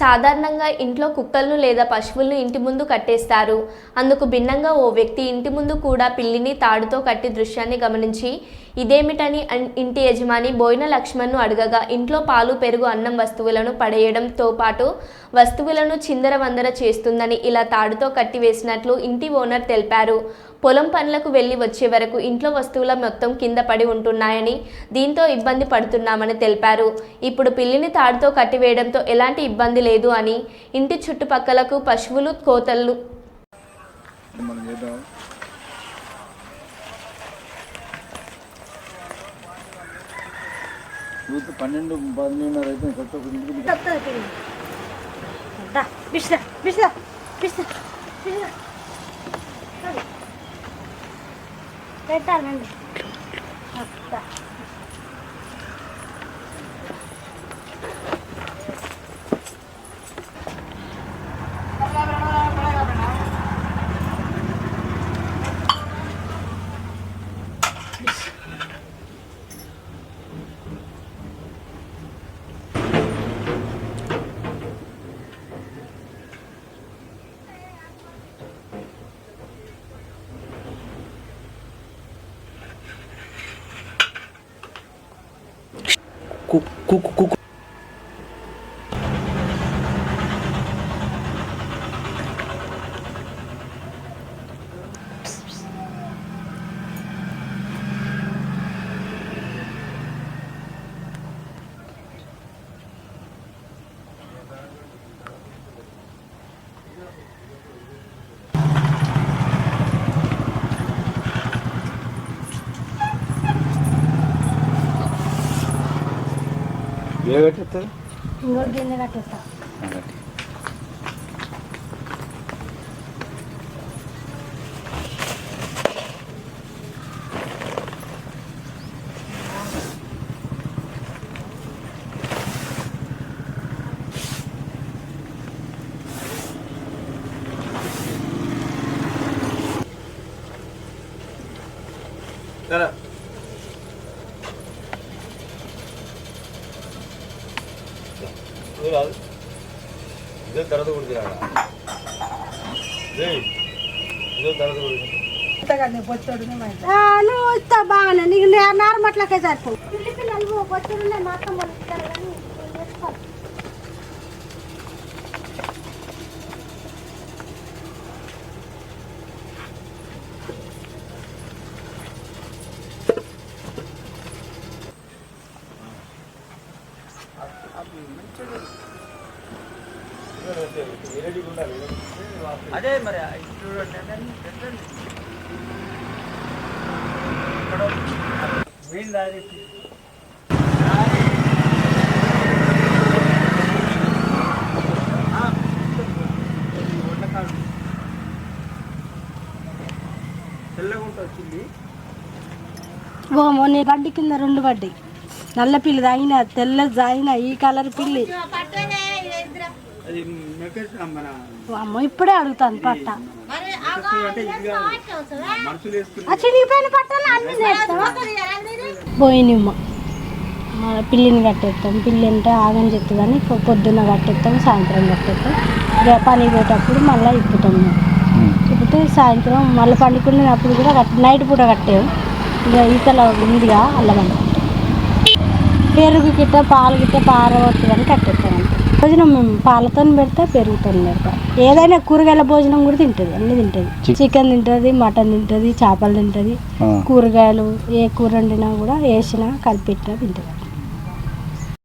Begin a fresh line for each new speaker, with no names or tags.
సాధారణంగా ఇంట్లో కుక్కలను లేదా పశువులను ఇంటి ముందు కట్టేస్తారు. అందుకు భిన్నంగా ఓ వ్యక్తి ఇంటి ముందు కూడా పిల్లిని తాడుతో కట్టి దృశ్యాన్ని గమనించి ఇదేమిటని ఇంటి యజమాని బోయిన లక్ష్మణ్ను అడగగా ఇంట్లో పాలు పెరుగు అన్నం వస్తువులను పడేయడంతో పాటు వస్తువులను చిందరవందర చేస్తుందని ఇలా తాడుతో కట్టివేసినట్లు ఇంటి ఓనర్ తెలిపారు. పొలం పనులకు వెళ్ళి వచ్చే వరకు ఇంట్లో వస్తువుల మొత్తం కింద పడి ఉంటున్నాయని దీంతో ఇబ్బంది పడుతున్నామని తెలిపారు. ఇప్పుడు పిల్లిని తాడుతో కట్టివేయడంతో ఎలాంటి ఇబ్బంది లేదు అని ఇంటి చుట్టుపక్కలకు పశువులు కోతలు
యూత్ పన్నెండు పన్నెండున్నర అయితే కొత్త ఒక ఇంటికి
బిస్తా బిస్తా బిస్తా పెట్టాలండి 咕咕咕咕
ఏ కట్టేస్తారు
ఇంకో గిన్నె కట్టేస్తా
ఇదే తర్వాత కొడుతురా ఇదే తర్వాత కొడుతురా
ఆ, నువ్వు ఇస్తా బాగానే. నీకు నార్మట్లకే సరిపో పిల్లి పిల్లలు బొచ్చుడున్నాయి మా అక్క
అదే మరి మెయిన్ దారి తెల్లగా ఉంటుంది వచ్చింది
ఓ మొన్న బండి కింద రెండు పడ్డాయి నల్ల పిల్లి తాగిన తెల్ల తాగిన ఈ కలర్ పిల్లి. అమ్మ ఇప్పుడే అడుగుతాను పట్ట. పట్టాలు అన్ని నేస్తావా పోయినమ్మ. పిల్లిని కట్టేస్తాం పిల్లి అంటే ఆగం చెప్తుందని పొద్దున్న కట్టేస్తాం సాయంత్రం కట్టేస్తాం ఇక పని పోయేటప్పుడు మళ్ళీ ఇప్పుతాం. ఇప్పితే సాయంత్రం మళ్ళీ పండుకునేటప్పుడు కూడా కట్ నైట్ పూట కట్టాము ఇక ఈతల ఉందిగా అల్లమంట పెరుగు గిట్ట పాలు గిట్ట పారవద్దని కట్టేస్తాం అంతే. భోజనం మేము పాలతో పెడతా పెరుగుతో పెడతా. ఏదైనా కూరగాయల భోజనం కూడా తింటుంది అన్ని తింటుంది. చికెన్ తింటుంది మటన్ తింటుంది చేపలు తింటుంది. కూరగాయలు ఏ కూర వండినా కూడా వేసినా కలిపెట్టినా తింటుంది.